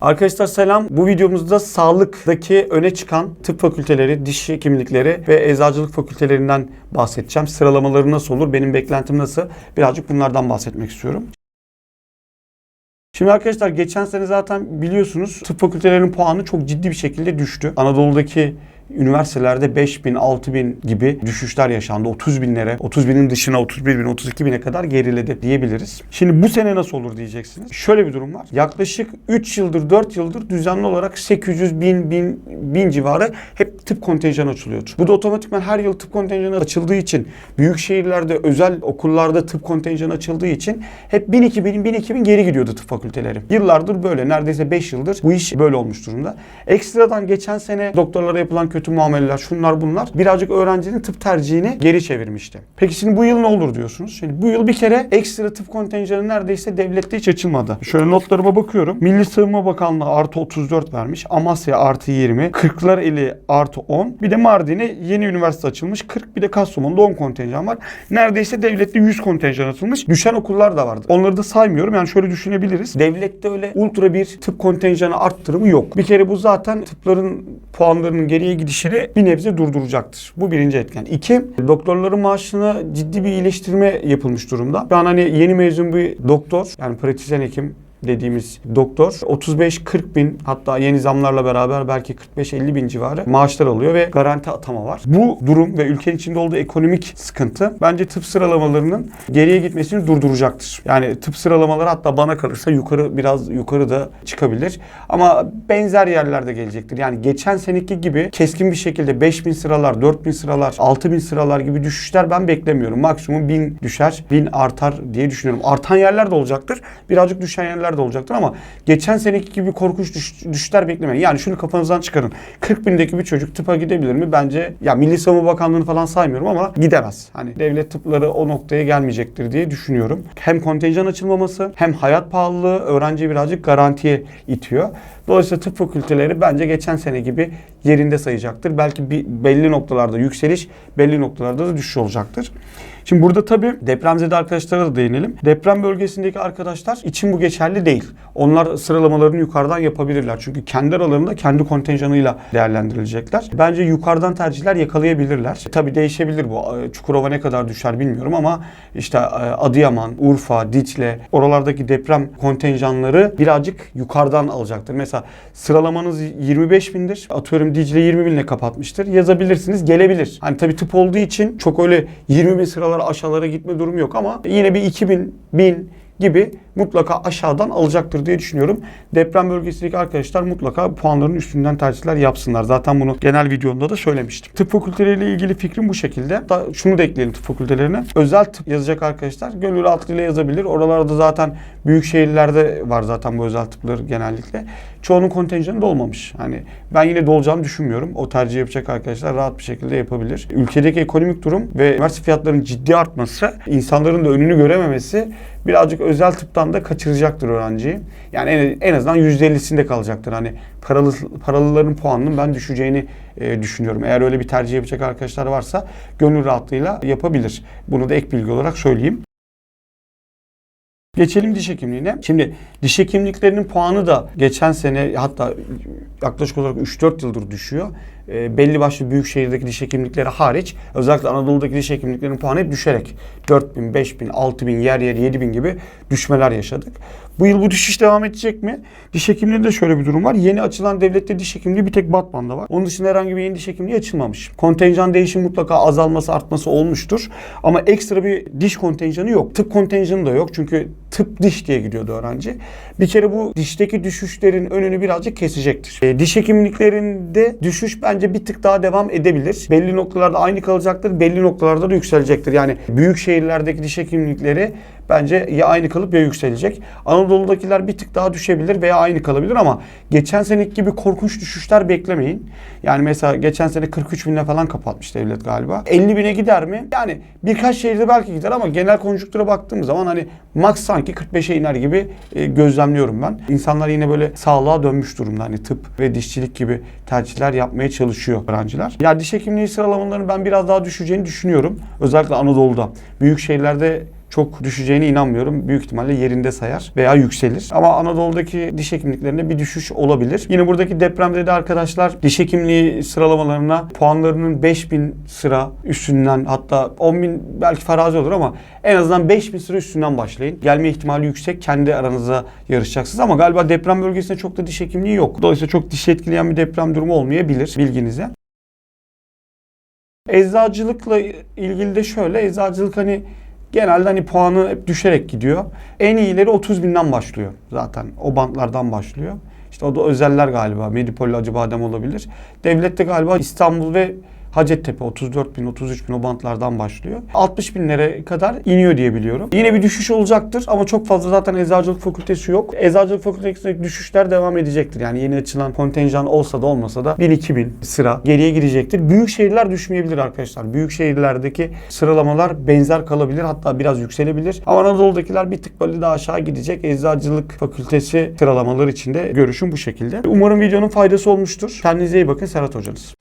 Arkadaşlar selam. Bu videomuzda sağlıktaki öne çıkan tıp fakülteleri, diş hekimlikleri ve eczacılık fakültelerinden bahsedeceğim. Sıralamaları nasıl olur, benim beklentim nasıl? Birazcık bunlardan bahsetmek istiyorum. Şimdi arkadaşlar geçen sene zaten biliyorsunuz tıp fakültelerinin puanı çok ciddi bir şekilde düştü. Anadolu'daki üniversitelerde 5000, 6000 gibi düşüşler yaşandı. 30 binlere, 30 binin dışına 31 bin, 32 bine kadar geriledi diyebiliriz. Şimdi bu sene nasıl olur diyeceksiniz. Şöyle bir durum var. Yaklaşık 3 yıldır, 4 yıldır düzenli olarak 800 bin, bin, bin civarı hep tıp kontenjanı açılıyordu. Bu da otomatikman her yıl tıp kontenjanı açıldığı için, büyük şehirlerde, özel okullarda tıp kontenjanı açıldığı için hep 1000, 2000, 1000, 2000 geri gidiyordu tıp fakülteleri. Yıllardır böyle, neredeyse 5 yıldır bu iş böyle olmuş durumda. Ekstradan geçen sene doktorlara yapılan kötü muameleler, şunlar bunlar birazcık öğrencinin tıp tercihini geri çevirmişti. Peki şimdi bu yıl ne olur diyorsunuz? Şimdi bu yıl bir kere ekstra tıp kontenjanı neredeyse devlette hiç açılmadı. Şöyle notlarıma bakıyorum. Milli Savunma Bakanlığı artı 34 vermiş. Amasya artı 20. Kırklareli artı 10. Bir de Mardin'e yeni üniversite açılmış. 40 bir de Kastamonu'da 10 kontenjan var. Neredeyse devlette 100 kontenjan atılmış. Düşen okullar da vardı. Onları da saymıyorum. Yani şöyle düşünebiliriz. Devlette öyle ultra bir tıp kontenjanı arttırımı yok. Bir kere bu zaten tıpların puanlarının geriye gidişini bir nebze durduracaktır. Bu birinci etken. İki, doktorların maaşına ciddi bir iyileştirme yapılmış durumda. Şu an hani yeni mezun bir doktor, yani pratisyen hekim dediğimiz doktor 35-40 bin hatta yeni zamlarla beraber belki 45-50 bin civarı maaşlar alıyor ve garanti atama var. Bu durum ve ülkenin içinde olduğu ekonomik sıkıntı bence tıp sıralamalarının geriye gitmesini durduracaktır. Yani tıp sıralamaları hatta bana kalırsa yukarı biraz yukarı da çıkabilir. Ama benzer yerlerde gelecektir. Yani geçen seneki gibi keskin bir şekilde 5000 sıralar, 4000 sıralar, 6000 sıralar gibi düşüşler ben beklemiyorum. Maksimum 1000 düşer, 1000 artar diye düşünüyorum. Artan yerler de olacaktır. Birazcık düşen yerler de olacaktır ama geçen seneki gibi korkunç düş, düşüşler beklemeyin. Yani şunu kafanızdan çıkarın. 40 bindeki bir çocuk tıpa gidebilir mi? Bence ya Milli Savunma Bakanlığı'nı falan saymıyorum ama gidemez. Hani devlet tıpları o noktaya gelmeyecektir diye düşünüyorum. Hem kontenjan açılmaması hem hayat pahalılığı öğrenciyi birazcık garantiye itiyor. Dolayısıyla tıp fakülteleri bence geçen sene gibi yerinde sayacaktır. Belki bir belli noktalarda yükseliş, belli noktalarda da düşüş olacaktır. Şimdi burada tabii depremzede arkadaşlara da değinelim. Deprem bölgesindeki arkadaşlar için bu geçerli değil. Onlar sıralamalarını yukarıdan yapabilirler. Çünkü kendi aralarında kendi kontenjanıyla değerlendirilecekler. Bence yukarıdan tercihler yakalayabilirler. Tabii değişebilir bu. Çukurova ne kadar düşer bilmiyorum ama işte Adıyaman, Urfa, Dicle oralardaki deprem kontenjanları birazcık yukarıdan alacaktır. Mesela sıralamanız 25 bindir. Atıyorum Dicle 20 binle kapatmıştır. Yazabilirsiniz gelebilir. Hani tabii tıp olduğu için çok öyle 20 bin sıralara aşağılara gitme durumu yok ama yine bir 2000, 1000 gibi mutlaka aşağıdan alacaktır diye düşünüyorum. Deprem bölgesindeki arkadaşlar mutlaka puanların üstünden tercihler yapsınlar. Zaten bunu genel videomda da söylemiştim. Tıp fakülteleriyle ilgili fikrim bu şekilde. Da şunu da ekleyelim tıp fakültelerine. Özel tıp yazacak arkadaşlar gönül rahatlığıyla yazabilir. Oralarda zaten büyük şehirlerde var zaten bu özel tıplar genellikle. Çoğunun kontenjanı da olmamış. Hani ben yine dolacağını düşünmüyorum. O tercih yapacak arkadaşlar rahat bir şekilde yapabilir. Ülkedeki ekonomik durum ve üniversite fiyatlarının ciddi artması, insanların da önünü görememesi birazcık özel tıptan da kaçıracaktır öğrenciyi. Yani en, en azından %50'sinde kalacaktır. Hani paralı paralıların puanının ben düşeceğini e, düşünüyorum. Eğer öyle bir tercih yapacak arkadaşlar varsa gönül rahatlığıyla yapabilir. Bunu da ek bilgi olarak söyleyeyim. Geçelim diş hekimliğine. Şimdi diş hekimliklerinin puanı da geçen sene hatta yaklaşık olarak 3-4 yıldır düşüyor. E, belli başlı büyük şehirdeki diş hekimlikleri hariç özellikle Anadolu'daki diş hekimliklerinin puanı hep düşerek 4000, 5000, 6000, yer yer 7000 gibi düşmeler yaşadık. Bu yıl bu düşüş devam edecek mi? Diş hekimliğinde şöyle bir durum var. Yeni açılan devlette diş hekimliği bir tek Batman'da var. Onun dışında herhangi bir yeni diş hekimliği açılmamış. Kontenjan değişim mutlaka azalması artması olmuştur. Ama ekstra bir diş kontenjanı yok. Tıp kontenjanı da yok. Çünkü tıp diş diye gidiyordu öğrenci. Bir kere bu dişteki düşüşlerin önünü birazcık kesecektir. E, diş hekimliklerinde düşüş bence bir tık daha devam edebilir. Belli noktalarda aynı kalacaktır, belli noktalarda da yükselecektir. Yani büyük şehirlerdeki diş hekimlikleri bence ya aynı kalıp ya yükselecek. Anadolu'dakiler bir tık daha düşebilir veya aynı kalabilir ama geçen seneki gibi korkunç düşüşler beklemeyin. Yani mesela geçen sene 43 binle falan kapatmış devlet galiba. 50 bine gider mi? Yani birkaç şehirde belki gider ama genel konjüktüre baktığım zaman hani max sanki 45'e iner gibi e, gözlemliyorum ben. İnsanlar yine böyle sağlığa dönmüş durumda. Hani tıp ve dişçilik gibi tercihler yapmaya çalışıyor öğrenciler. Ya diş hekimliği sıralamalarını ben biraz daha düşeceğini düşünüyorum. Özellikle Anadolu'da. Büyük şehirlerde çok düşeceğine inanmıyorum. Büyük ihtimalle yerinde sayar veya yükselir. Ama Anadolu'daki diş hekimliklerinde bir düşüş olabilir. Yine buradaki depremde de arkadaşlar diş hekimliği sıralamalarına puanlarının 5000 sıra üstünden hatta 10.000 belki farazi olur ama en azından 5000 sıra üstünden başlayın. Gelme ihtimali yüksek. Kendi aranızda yarışacaksınız ama galiba deprem bölgesinde çok da diş hekimliği yok. Dolayısıyla çok dişi etkileyen bir deprem durumu olmayabilir bilginize. Eczacılıkla ilgili de şöyle. Eczacılık hani genelde hani puanı hep düşerek gidiyor. En iyileri 30 binden başlıyor zaten. O bantlardan başlıyor. İşte o da özeller galiba. Medipol Acıbadem olabilir. Devlette galiba İstanbul ve Hacettepe 34 bin, 33 bin o bantlardan başlıyor. 60 binlere kadar iniyor diye biliyorum. Yine bir düşüş olacaktır ama çok fazla zaten eczacılık fakültesi yok. Eczacılık fakültesindeki düşüşler devam edecektir. Yani yeni açılan kontenjan olsa da olmasa da 1000-2000 sıra geriye gidecektir. Büyük şehirler düşmeyebilir arkadaşlar. Büyük şehirlerdeki sıralamalar benzer kalabilir hatta biraz yükselebilir. Ama Anadolu'dakiler bir tık böyle daha aşağı gidecek. Eczacılık fakültesi sıralamaları içinde görüşüm bu şekilde. Umarım videonun faydası olmuştur. Kendinize iyi bakın Serhat Hocanız.